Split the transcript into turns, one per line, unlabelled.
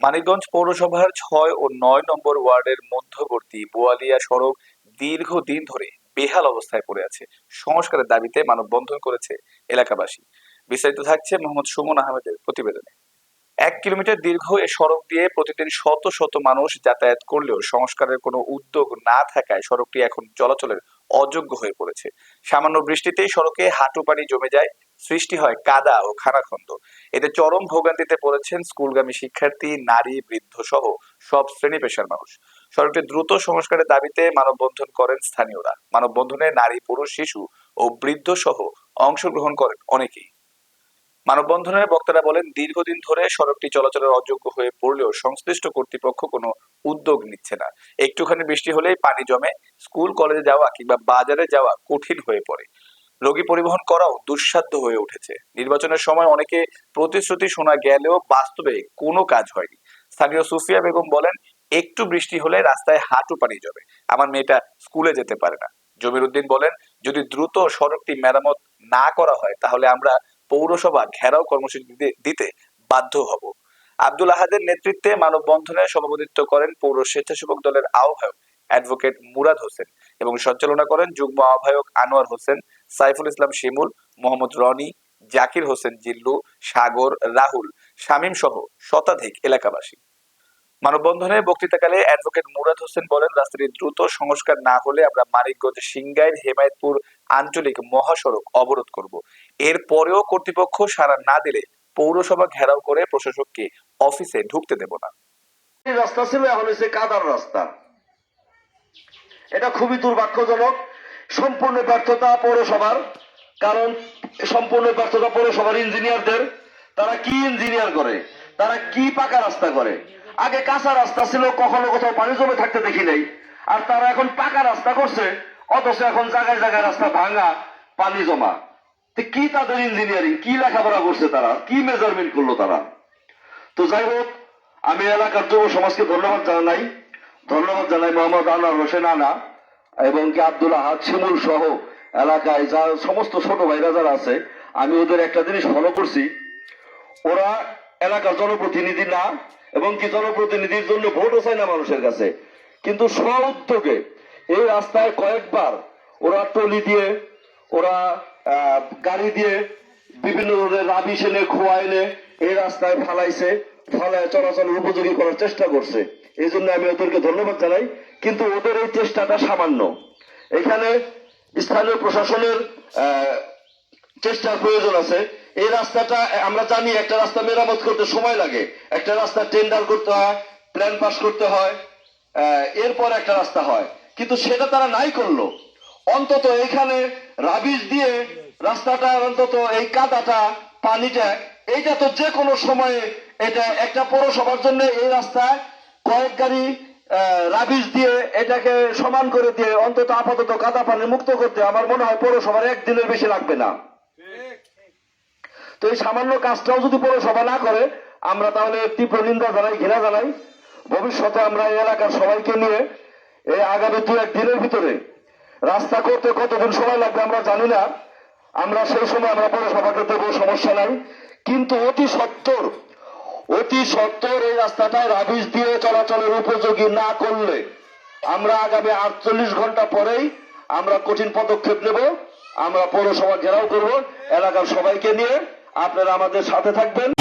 মানিকগঞ্জ পৌরসভার ছয় ও নয় নম্বর ওয়ার্ডের মধ্যবর্তী বোয়ালিয়া সড়ক দীর্ঘদিন ধরে বেহাল অবস্থায় পড়ে আছে। সংস্কারের দাবিতে মানববন্ধন করেছে এলাকাবাসী। বিস্তারিত থাকছে মোহাম্মদ সুমন আহমেদের প্রতিবেদনে। এক কিলোমিটার দীর্ঘ এ সড়ক দিয়ে প্রতিদিন শত শত মানুষ যাতায়াত করলেও সংস্কারের কোনো উদ্যোগ না থাকায় সড়কটি এখন চলাচলের অযোগ্য হয়ে পড়েছে। সামান্য বৃষ্টিতেই সড়কে হাঁটু পানি জমে যায়। সৃষ্টি হয় কাদা ও খানাখন্দ। এতে চরম ভোগান্তিতে পড়েছেন স্কুলগামী শিক্ষার্থী, নারী, বৃদ্ধ সহ সব শ্রেণি পেশার মানুষ। সড়কটি দ্রুত সংস্কারের দাবিতে মানববন্ধন করেন স্থানীয়রা। মানববন্ধনে নারী, পুরুষ, শিশু ও বৃদ্ধ সহ অংশগ্রহণ করেন অনেকেই। মানববন্ধনের বক্তারা বলেন, দীর্ঘদিন ধরে সড়কটি চলাচলের অযোগ্য হয়ে পড়লেও সংশ্লিষ্ট কর্তৃপক্ষ কোনো উদ্যোগ নিচ্ছে না। একটুখানি বৃষ্টি হলেই পানি জমে স্কুল, কলেজে যাওয়া কিংবা বাজারে যাওয়া কঠিন হয়ে পড়ে। রোগী পরিবহন করাও দুঃসাধ্য হয়ে উঠেছে। নির্বাচনের সময় অনেকে প্রতিশ্রুতি শোনা গেলেও বাস্তবে কোনো কাজ হয়নি। স্থানীয় সুফিয়া বেগম বলেন, একটু বৃষ্টি হলে রাস্তায় হাঁটু পানি জমে। আমার মেয়েটা স্কুলে যেতে পারে না। জমির উদ্দিন বলেন, যদি দ্রুত সড়কটি মেরামত না করা হয়, তাহলে আমরা পৌরসভা ঘেরাও কর্মসূচি দিতে- দিতে বাধ্য হব। আব্দুল আহাদের নেতৃত্বে মানববন্ধনে সভাপতিত্ব করেন পৌর স্বেচ্ছাসেবক দলের আহ্বায়ক অ্যাডভোকেট মুরাদ হোসেন এবং সঞ্চালনা করেন যুগ্ম আহ্বায়ক আনোয়ার হোসেন। সাইফুল ইসলাম শিমুল, মোহাম্মদ রনি, জাকির হোসেন জিল্লু, সাগর, রাহুল, শামীম সহ শতাধিক এলাকাবাসী। মানববন্ধনে বক্তৃতাকালে অ্যাডভোকেট মুরাদ হোসেন বলেন, রাস্তাটি দ্রুত সংস্কার না হলে আমরা মানিকগঞ্জ সিংগাইর হেমায়তপুর আঞ্চলিক মহাসড়ক অবরোধ করব। এর পরেও কর্তৃপক্ষ সাড়া না দিলে পৌরসভা ঘেরাও করে প্রশাসককে অফিসে ঢুকতে দেব না।
রাস্তা ছিল, এখন হচ্ছে কাদার রাস্তা। এটা খুবই দুর্ভাগ্যজনক। সম্পূর্ণ ব্যর্থতা পৌরসভার, কারণ সম্পূর্ণ ব্যর্থতা পৌরসভার ইঞ্জিনিয়ারদের, তারা কি ইঞ্জিনিয়ার করে? তারা কি পাকা রাস্তা করে? আগে কাঁচা রাস্তা ছিল, কখনো কোথাও পানি জমে থাকতে দেখি নাই। আর তারা এখন পাকা রাস্তা করছে, অথচ এখন জায়গায় জায়গায় রাস্তা ভাঙা, পানি জমা। কি তাদের ইঞ্জিনিয়ারিং? কি লেখাপড়া করছে তারা? কি মেজারমেন্ট করল তারা? তো যাই হোক, আমি এলাকার যুব সমাজকে ধন্যবাদ জানাই। ধন্যবাদ জানাই মোহাম্মদ আনোয়ার হোসেন আনা। এবং কি আব্দুল আহাদ শিমুল সহ এলাকায় যা সমস্ত ছোট ভাইরা যারা আছে, আমি ওদের একটা জিনিস ফলো করছি। ওরা এলাকার জনপ্রতিনিধি না, এবং কি জনপ্রতিনিধির জন্য ভোটও চায় না মানুষের কাছে। কিন্তু স্ব উদ্যোগে এই রাস্তায় কয়েকবার ওরা টলি দিয়ে, ওরা গাড়ি দিয়ে বিভিন্ন ধরনের রাবিশ এনে, খোয়া এনে এই রাস্তায় ফালাইছে, ফালায় চলাচলের উপযোগী করার চেষ্টা করছে। এই জন্য আমি ওদেরকে ধন্যবাদ জানাই। কিন্তু ওদের এই চেষ্টাটা সামান্য। এখানে স্থানীয় প্রশাসনের চেষ্টার প্রয়োজন আছে। এই রাস্তাটা, আমরা জানি একটা রাস্তা মেরামত করতে সময় লাগে। একটা রাস্তা টেন্ডার করতে হয় প্ল্যান পাস করতে হয় এরপর একটা রাস্তা হয়। কিন্তু সেটা তারা নাই করল। অন্তত এখানে রাবিশ দিয়ে রাস্তাটা অন্তত এই কাদাটা, পানিটা, এইটা তো যে কোনো সময়ে এটা একটা পৌরসভার জন্য এই রাস্তায় কয়েক গাড়ি রাবিশ দিয়ে এটাকে সমান করে দিয়ে অন্তত আপাতত কাদা পানি মুক্ত করতে আমার মনে হয় পৌরসভার একদিনের বেশি লাগবে না। তো এই সামান্য কাজটাও যদি পৌরসভা না করে, আমরা তাহলে তীব্র নিন্দা জানাই, ঘৃণা জানাই। ভবিষ্যতে আমরা এই এলাকার সবাইকে নিয়ে এই আগামী দু এক দিনের ভিতরে রাস্তা করতে কতদিন সময় লাগবে আমরা জানি না। আমরা সেই সময় আমরা পৌরসভাকে দেবো, সমস্যা নাই। কিন্তু অতি সত্তর অতি সত্তর এই রাস্তাটায় রাবিশ দিয়ে চলাচলের উপযোগী না করলে আমরা আগামী আটচল্লিশ ঘণ্টা পরেই আমরা কঠিন পদক্ষেপ নেব, আমরা পৌরসভা ঘেরাও করব, এলাকার সবাইকে নিয়ে আপনারা আমাদের সাথে থাকবেন।